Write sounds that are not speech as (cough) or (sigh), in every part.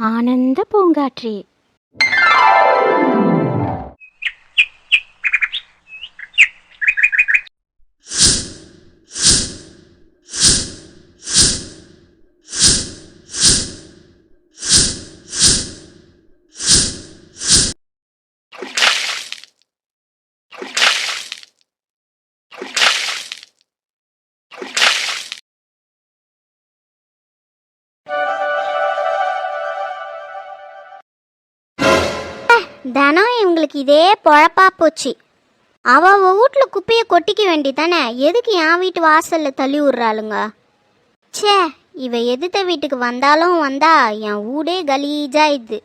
ஆனந்த பூங்காற்றே. தினம் இவங்களுக்கு இதே பொழப்பா போச்சு. அவ அவ வீட்டில் குப்பையை கொட்டிக்க வேண்டிதானே? எதுக்கு என் வீட்டு வாசல்ல தள்ளி விட்றாளுங்க? ச்சே இவ எதிர்த்த வீட்டுக்கு வந்தாலும் வந்தா என் வீடே கலீஜாயிடுது.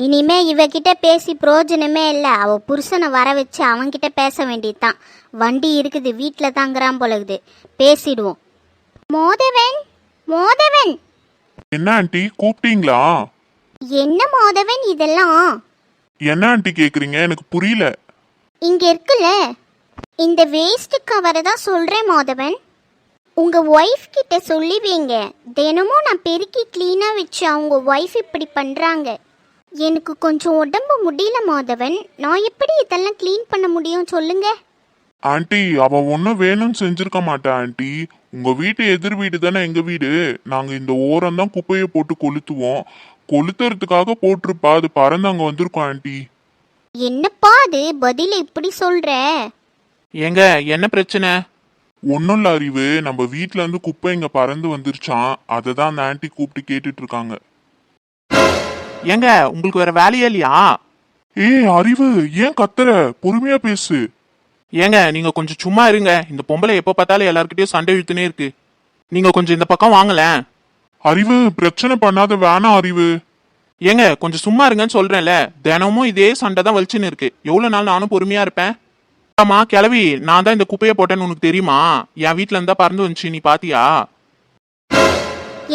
இனிமே இவகிட்ட பேசி பிரயோஜனமே இல்லை. அவ புருஷனை வர வச்சு அவன்கிட்ட பேச வேண்டியதுதான். வண்டி இருக்குது வீட்டில் தாங்கிறான் போலகுது. பேசிடுவோம். மோதவன் மோதவன்! என்ன ஆண்டி கூப்பிட்டீங்களா? என்ன மோதவன் இதெல்லாம்? என்ன ஆண்டி கேக்குறீங்க? எனக்கு புரியல. இங்க இருக்குல்ல. இந்த வேஸ்ட் கவரை தான் சொல்றேன் மாதவன். உங்க ஒய்ஃப் கிட்ட சொல்லி வைங்க. தினமும் நான் பெருக்கி க்ளீனா வச்சு அவங்க ஒய்ஃப் இப்படி பண்றாங்க. எனக்கு கொஞ்சம் உடம்பு முடியல மாதவன். நான் எப்படி இதெல்லாம் க்ளீன் பண்ண முடியும் சொல்லுங்க. ஆண்டி அவ ஒன்னும் வேணும்னு செஞ்சிருக்க மாட்டா ஆண்டி. உங்க வீட்டு எதிர் வீடு தானே எங்க வீடு? நாங்க இந்த ஓரம் தான் குப்பையை போட்டு கொளுத்துவோம். கொளுத்துறதுக்காக போட்டிருப்பா. அது பறந்து அங்க வந்திருக்கோம் ஆண்டி. என்னப்பா அது? பதில இப்படி சொல்ற? ஏங்க என்ன பிரச்சனை? ஒன்னும் இல்ல அறிவு. நம்ம வீட்ல இருந்து குப்பை இங்க பறந்து வந்துருச்சான் அதை தான் அந்த ஆண்டி கூப்பிட்டு கேட்டுட்டு இருக்காங்க ஏங்க உங்களுக்கு வேற வேலையே இல்லையா? ஏய் அறிவு ஏன் கத்துற? பொறுமையா பேசு. ஏங்க நீங்க கொஞ்சம் சும்மா இருங்க. இந்த பொம்பளை எப்ப பார்த்தாலும் எல்லார்கிட்டயும் சண்டை இழுத்துனே இருக்கு. நீங்க கொஞ்சம் இந்த பக்கம் வாங்கலேன் அறிவு பிரச்சனை பண்ணாத வேணாம் அறிவு. ஏங்க கொஞ்சம் சும்மா இருங்கன்னு சொல்றேன்ல. தினமும் இதே சண்டை தான் வலிச்சுன்னு இருக்கு. எவ்வளவு நாள் நானும் பொறுமையா இருப்பேன்? ஆமா கிளவி நான் தான் இந்த குப்பையை போட்டேன்னு உனக்கு தெரியுமா? என் வீட்ல இருந்தா பறந்து வந்துச்சு நீ பாத்தியா?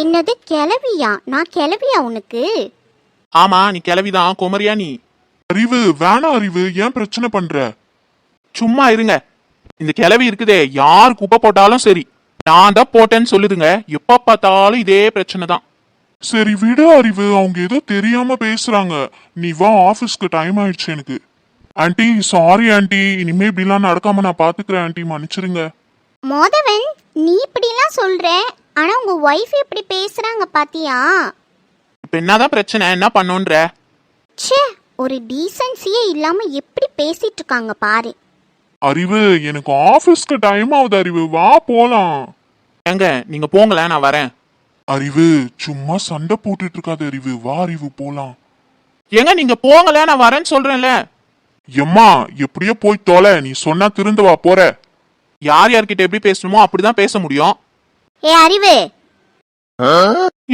என்னது கிளவியா? நான் கிளவியா உனக்கு? ஆமா நீ கிளவிதான் குமரியா நீ. அறிவு வேணாம் அறிவு ஏன் பிரச்சனை பண்ற? சும்மா இருங்க. இந்த கிளவி இருக்குதே யார் குப்பை போட்டாலும் சரி. நான் தான் போட்டேன்னு சொல்லுதுங்க. எப்ப பார்த்தாலும் இதே பிரச்சனை தான். சரி விடு அறிவு. அவங்க ஏதோ தெரியாம பேசுறாங்க. நீ வா ஆபீஸ்க்கு டைம் ஆயிடுச்சு எனக்கு. ஆன்ட்டி சாரி ஆன்ட்டி இனிமே இப்படிலாம் நடக்காம நான் பாத்துக்கிறேன் ஆன்ட்டி மன்னிச்சிருங்க. மோதவன் நீ இப்படிலாம் சொல்ற. ஆனா உங்க ஒய்ஃப் எப்படி பேசுறாங்க பாத்தியா? இப்ப என்னதான் பிரச்சனை? என்ன பண்ணுன்ற? ச்சே ஒரு டீசன்சியே இல்லாம எப்படி பேசிட்டு இருக்காங்க பாரு. அறிவு எனக்கு ஆபீஸ்க்கு டைம் ஆகுது அறிவு. வா போலாம். ஏங்க நீங்க போங்களேன் நான் வரேன். அறிவு சும்மா சண்டை போட்டுட்டு இருக்காத அறிவு. வா அறிவு போலாம். ஏங்க நீங்க போங்களேன் நான் வரேன்னு சொல்றேன்ல. எம்மா எப்படியோ போய் தொலை. நீ சொன்னா திருந்து வா போற. யார் யார்கிட்ட எப்படி பேசணுமோ அப்படிதான் பேச முடியும். ஏ அறிவு.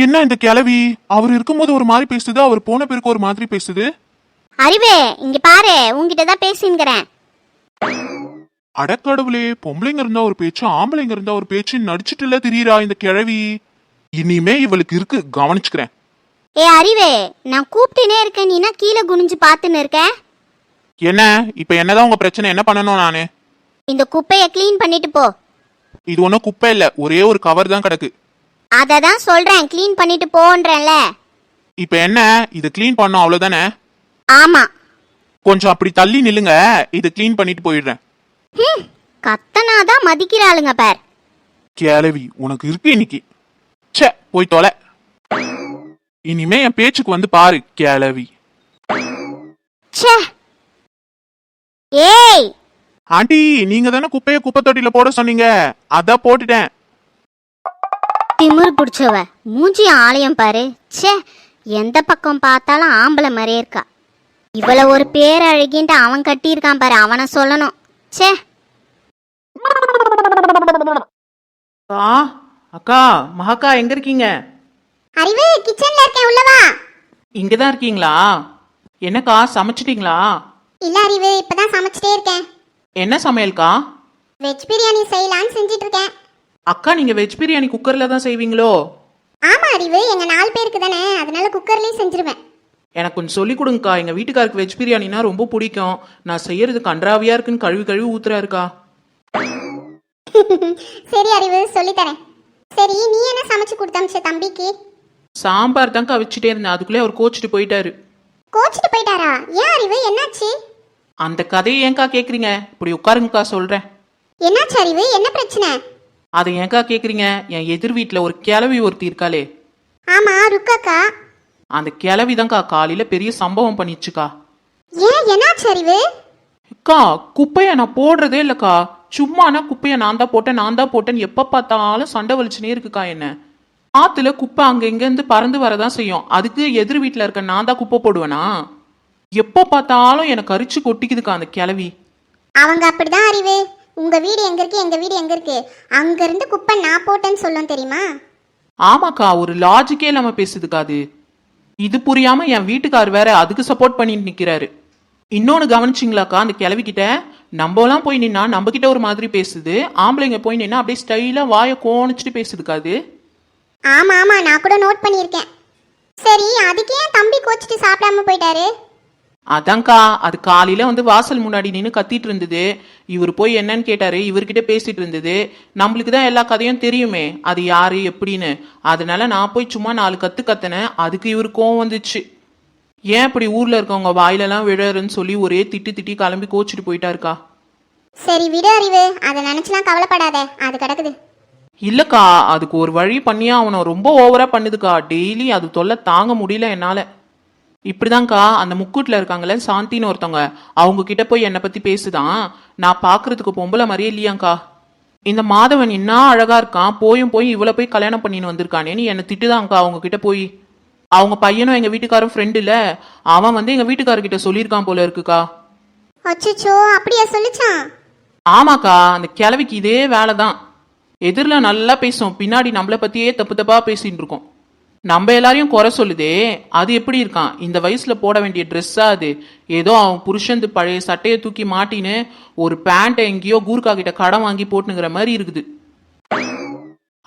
என்ன இந்த கிளவி? அவர் இருக்கும்போது ஒரு மாதிரி பேசுது அவர் போன பிறகு ஒரு மாதிரி பேசுது. அறிவு இங்க பாரு உன்கிட்ட தான் பேசின்கிறேன் அடக்கடவுளே பொம்பளைங்க இருந்தா ஒரு பேச்சு ஆம்பளைங்க இருந்தா ஒரு பேச்சு நடிச்சிட்டுல திரியறா இந்த கிழவி. இனிமே இவளுக்கு இருக்கு கவனிச்சுக்கிறேன். ஏ அறிவே நான் கூப்பிட்டுனே இருக்கேன் நீனா கீழே குனிஞ்சு பார்த்துன்னு இருக்க? என்ன? இப்ப என்னதான் உங்க பிரச்சனை என்ன பண்ணணும் நானு? இந்த குப்பையை க்ளீன் பண்ணிட்டு போ. இது ஒன்றும் குப்பை இல்ல ஒரே ஒரு கவர் தான் கிடக்கு. அதை தான் சொல்றேன் க்ளீன் பண்ணிட்டு போன்றேன்ல. இப்ப என்ன? இது க்ளீன் பண்ணோம் அவ்வளவுதானே? ஆமா. கொஞ்சம் அப்படி தள்ளி நில்லுங்க இதை க்ளீன் பண்ணிட்டு போயிடுறேன். கத்தனாதான் மதிக்கிறாளுங்க பார். கிளவி உனக்கு இருக்கு இன்னைக்கு. ச்சே போய் தொலை. இனிமே என் பேச்சுக்கு வந்து பாரு கிளவி. ச்சே. ஏய். ஆண்டி நீங்க தானே குப்பையை குப்பை தொட்டியில போட சொன்னீங்க? அதான் போட்டுட்டேன். திமிரு பிடிச்சவ மூஞ்சி ஆலயம் பாரு. ச்சே எந்த பக்கம் பார்த்தாலும் ஆம்பளை மாதிரியே இருக்கா. இவள ஒரு பேர் அழகின்ட்டு அவன் கட்டியிருக்கான் பாரு அவனை சொல்லணும். ச்சே. அக்கா அக்கா மகாக்கா எங்க இருக்கீங்க? அறிவு கிச்சன்ல இருக்கேன் உள்ளவா இங்க தான் இருக்கீங்களா? என்னக்கா சமைச்சிட்டீங்களா? இல்ல அறிவு இப்பதான் சமைச்சிட்டே இருக்கேன். என்ன சமையல்க்கா? வெஜ் பிரியாணி செய்யலான்னு செஞ்சிட்டு இருக்கேன் அக்கா நீங்க வெஜ் பிரியாணி குக்கர்ல தான் செய்வீங்களோ? ஆமா அறிவு எங்க நாலு பேருக்கு தானே. அதனால குக்கர்லயே செஞ்சிருவேன். எனக்கு கொஞ்சம் சொல்லி கொடுங்கக்கா. எங்க வீட்டுக்காருக்கு வெஜ் பிரியாணினா ரொம்ப பிடிக்கும். நான் செய்யறது கன்றாவியா இருக்குன்னு கழுவி கழுவி ஊத்துறாருக்கா. (laughs) சரி அறிவு சொல்லி தரேன். சரி நீ என்ன சமைச்சு கொடுத்தமிச்ச தம்பிக்கு? சாம்பார் தான்க்கா வச்சுட்டே இருந்தேன். அதுக்குள்ளே அவர் கோச்சிட்டு போயிட்டாரு. கோச்சிட்டு போயிட்டாரா? ஏன் அறிவு? என்னாச்சு? அந்த கதையை ஏன்க்கா கேட்குறீங்க இப்படி உட்காருங்கக்கா சொல்கிறேன் என்னாச்சு அறிவு? என்ன பிரச்சனை? அதை ஏன்க்கா கேட்குறீங்க என் எதிர் வீட்டில் ஒரு கிழவி ஒருத்தி இருக்காளே. ஆமா ருக்காக்கா. அந்த கிழவி தான்க்கா காலையில் பெரிய சம்பவம் பண்ணிச்சுக்கா. ஏன்? என்னாச்சு அறிவு? அக்கா குப்பையை நான் போடுறதே இல்லைக்கா. சும்மானா குப்பையை நான் தான் போட்டேன் நான் தான் போட்டேன்னு எப்போ பார்த்தாலும் சண்டை வலிச்சுனே இருக்குக்கா என்ன. ஆத்துல குப்பை அங்க இங்கேருந்து பறந்து வரதான் செய்யும். அதுக்கு எதிர் வீட்டில் இருக்க நான் தான் குப்பை போடுவேனா? எப்போ பார்த்தாலும் எனக்கு அரிச்சு கொட்டிக்குதுக்கா அந்த கிளவி அவங்க அப்படிதான் அறிவு. உங்க வீடு எங்க இருக்கு எங்க வீடு எங்க இருக்கு? அங்க இருந்து குப்பை நான் போட்டேன்னு சொல்லும் தெரியுமா? ஆமாக்கா ஒரு லாஜிக்கே இல்லாம பேசுதுக்கா அது. இது புரியாம என் வீட்டுக்கார் வேற அதுக்கு சப்போர்ட் பண்ணிட்டு நிக்கிறாரு. இன்னொன்னு கவனிச்சிங்களாக்கா அந்த கிளவிக்கிட்ட நம்மலாம் போய் நின்னா நம்ம கிட்ட ஒரு மாதிரி பேசுது. ஆம்பளைங்க போய் நின்னா அப்படியே ஸ்டைலா வாயை கோணிச்சிட்டு பேசுதுக்கா அது ஆமா ஆமா நான் கூட நோட் பண்ணியிருக்கேன். சரி அதுக்கு ஏன் தம்பி கோச்சிட்டு சாப்பிடாம போயிட்டாரு. அதான்க்கா அது காலையில வந்து வாசல் முன்னாடி நின்று கத்திட்டு இருந்தது. இவர் போய் என்னன்னு கேட்டாரு இவர்கிட்ட பேசிட்டு இருந்தது. நம்மளுக்கு தான் எல்லா கதையும் தெரியுமே அது யாரு எப்படின்னு. அதனால நான் போய் சும்மா நாலு கத்து கத்தினேன் அதுக்கு இவர் கோவம் வந்துச்சு. ஏன் இப்படி ஊர்ல இருக்கவங்க வாயிலெல்லாம் விழறன்னு சொல்லி ஒரே திட்டி திட்டி கிளம்பி கோச்சிட்டு போயிட்டாருக்கா? சரி விடு அறிவு. அதை நினைச்சுலாம் கவலைப்படாத. அது கிடக்குது. இல்லக்கா அதுக்கு ஒரு வழி பண்ணியே அவனை ரொம்ப ஓவரா பண்ணுதுக்கா. டெய்லி அது தொல்லை தாங்க முடியல என்னால. இப்படிதான்க்கா அந்த முக்கூட்டில் இருக்காங்களே சாந்தின்னு ஒருத்தவங்க. அவங்க கிட்ட போய் என்னை பத்தி பேசுதான். நான் பார்க்கறதுக்கு பொம்பளை மாதிரியே இல்லையாங்க்கா. இந்த மாதவன் என்ன அழகா இருக்கான் போயும் போய் இவ்வளோ போய் கல்யாணம் பண்ணின்னு வந்திருக்கானேன்னு என்னை திட்டுதாங்க்கா அவங்க கிட்ட போய். அவங்க பையனும் எங்க வீட்டுக்காரும் ஃப்ரெண்டு இல்ல. அவன் வந்து எங்க வீட்டுக்காரர்கிட்ட சொல்லியிருக்கான் போல இருக்குக்கா. அச்சச்சோ அப்படியா சொல்லிச்சான்? ஆமாக்கா அந்த கிழவிக்கு இதே வேலை தான் எதிரில் நல்லா பேசும் பின்னாடி நம்மளை பற்றியே தப்பு தப்பாக பேசிட்டு இருக்கோம். நம்ம எல்லாரையும் குறை சொல்லுதே. அது எப்படி இருக்கான்? இந்த வயசுல போட வேண்டிய ட்ரெஸ்ஸா அது? ஏதோ அவன் புருஷந்து பழைய சட்டையை தூக்கி மாட்டின்னு ஒரு பேண்ட்டை எங்கேயோ கூர்க்கா கிட்ட கடன் வாங்கி போட்டுங்கிற மாதிரி இருக்குது.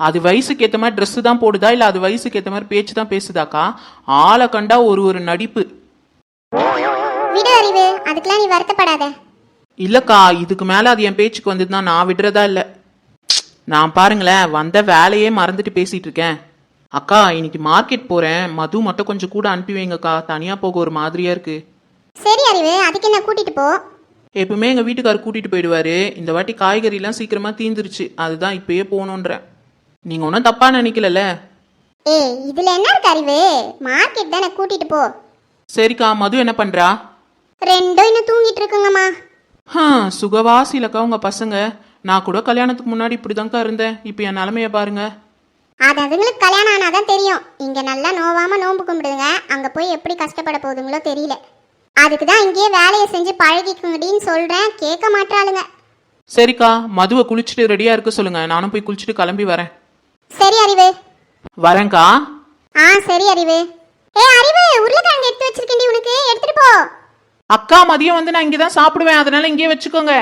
அது வயசுக்கு ஏற்ற மாதிரி ட்ரெஸ் தான் போடுதா? இல்லை அது வயசுக்கு ஏற்ற மாதிரி பேச்சு தான் பேசுதாக்கா? ஆளை கண்டா ஒரு ஒரு நடிப்பு. விடு அறிவு. அதுக்கெல்லாம் நீ வருத்தப்படாத. இல்லக்கா இதுக்கு மேல அது என் பேச்சுக்கு வந்ததுன்னா நான் விடுறதா இல்ல. நான் பாருங்களேன் வந்த வேலையே மறந்துட்டு பேசிட்டு இருக்கேன். அக்கா இன்னைக்கு மார்க்கெட் போறேன். மது மட்டும் கொஞ்சம் கூட அனுப்பி வைங்கக்கா. தனியா போக ஒரு மாதிரியா இருக்கு. சரி அறிவு. அதுக்கு என்ன கூட்டிட்டு போ. எப்பவுமே எங்க வீட்டுக்காரர் கூட்டிட்டு போயிடுவாரு. இந்த வாட்டி காய்கறிலாம் சீக்கிரமா தீந்துருச்சு. அதுதான் இப்பயே போகணுன்றேன் நீங்க ஒன்றும் தப்பா நினைக்கலல்ல? ஏய் இதுல என்ன இருக்கு அறிவு? மார்க்கெட் தானே கூட்டிட்டு போ. சரிக்கா மது என்ன பண்றா? ரெண்டும் இன்னும் தூங்கிட்டு இருக்குங்கம்மா. ஹா சுகவாசிலக்கா உங்க பசங்க. நான் கூட கல்யாணத்துக்கு முன்னாடி இப்படிதான்க்கா இருந்தேன். இப்போ என் நிலமைய பாருங்க. அது அதுங்களுக்கு கல்யாணம் ஆனாதான் தெரியும். இங்க நல்லா நோவாம நோன்பு கும்பிடுங்க. அங்க போய் எப்படி கஷ்டப்பட போகுதுங்களோ தெரியல. அதுக்கு தான் இங்கேயே வேலையை செஞ்சு பழகிக்குங்கடின்னு சொல்றேன். கேட்க மாட்டாளுங்க சரிக்கா மதுவை குளிச்சுட்டு ரெடியா இருக்க சொல்லுங்க. நானும் போய் குளிச்சுட்டு கிளம்பி வரேன். சரி அறிவு. வரேன்க்கா. ஆ சரி அறிவு. ஏ அறிவு உருளைக்கிழங்கு எடுத்து வச்சிருக்கேன்டி உனக்கு. எடுத்துட்டு போ. அக்கா மதியம் வந்து நான் இங்கே தான் சாப்பிடுவேன். அதனால இங்கேயே வச்சுக்கோங்க.